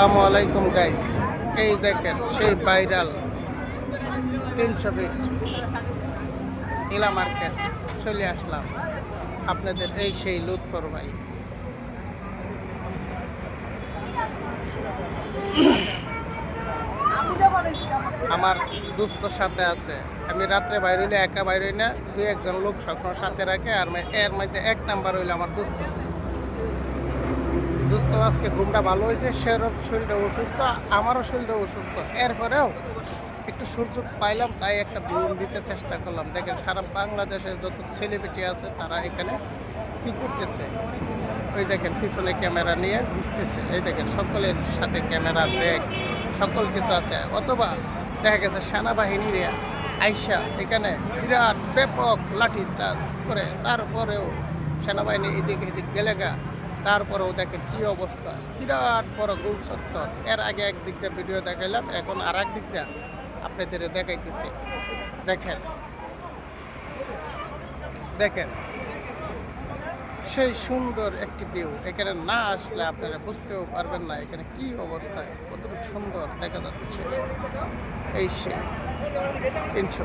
আসসালামু গাইস এই দেখেন, সেই ভাইরাল তিনশো ফিট টিলা মার্কেট চলে আসলাম। আপনাদের এই সেই লুৎফর ভাই। আমার দুস্থ সাথে আছে। আমি রাত্রে বাইরে হইলে একা বাইরে হই না, দুই একজন লোক সবসময় সাথে রাখে, আর এর মধ্যে এক নাম্বার হইলে আমার দুস্থ। দুস্থ আজকে ঘুমটা ভালো হয়েছে সেরও শরীরটা অসুস্থ, আমারও শরীরটা অসুস্থ। এরপরেও একটু সুযোগ পাইলাম, তাই একটা ভিউ দিতে চেষ্টা করলাম। দেখেন, সারা বাংলাদেশের যত সেলিব্রিটি আছে, তারা এখানে কি করতেছে? ওই দেখেন, পিছনে ক্যামেরা নিয়ে ঘুরতেছে। এই দেখেন, সকলের সাথে ক্যামেরা, ব্যাগ, সকল কিছু আছে। অথবা দেখা গেছে সেনাবাহিনীর আইসা এখানে বিরাট ব্যাপক লাঠি চার্জ করে, তারপরেও সেনাবাহিনী এদিক এদিক গেলে গা তারপরেও দেখেন কি অবস্থা। বিরাট বড় গোল চত্বর। এর আগে একদিক দিয়ে ভিডিও দেখাইলাম, এখন আর এক দিক দিয়ে আপনাদের দেখাইতেছি। দেখেন। দেখেন। সেই সুন্দর একটি ভিউ এখানে না আসলে আপনারা বুঝতেও পারবেন না এখানে কি অবস্থায় কতটুকু সুন্দর দেখা যাচ্ছে। এই সে তিনশো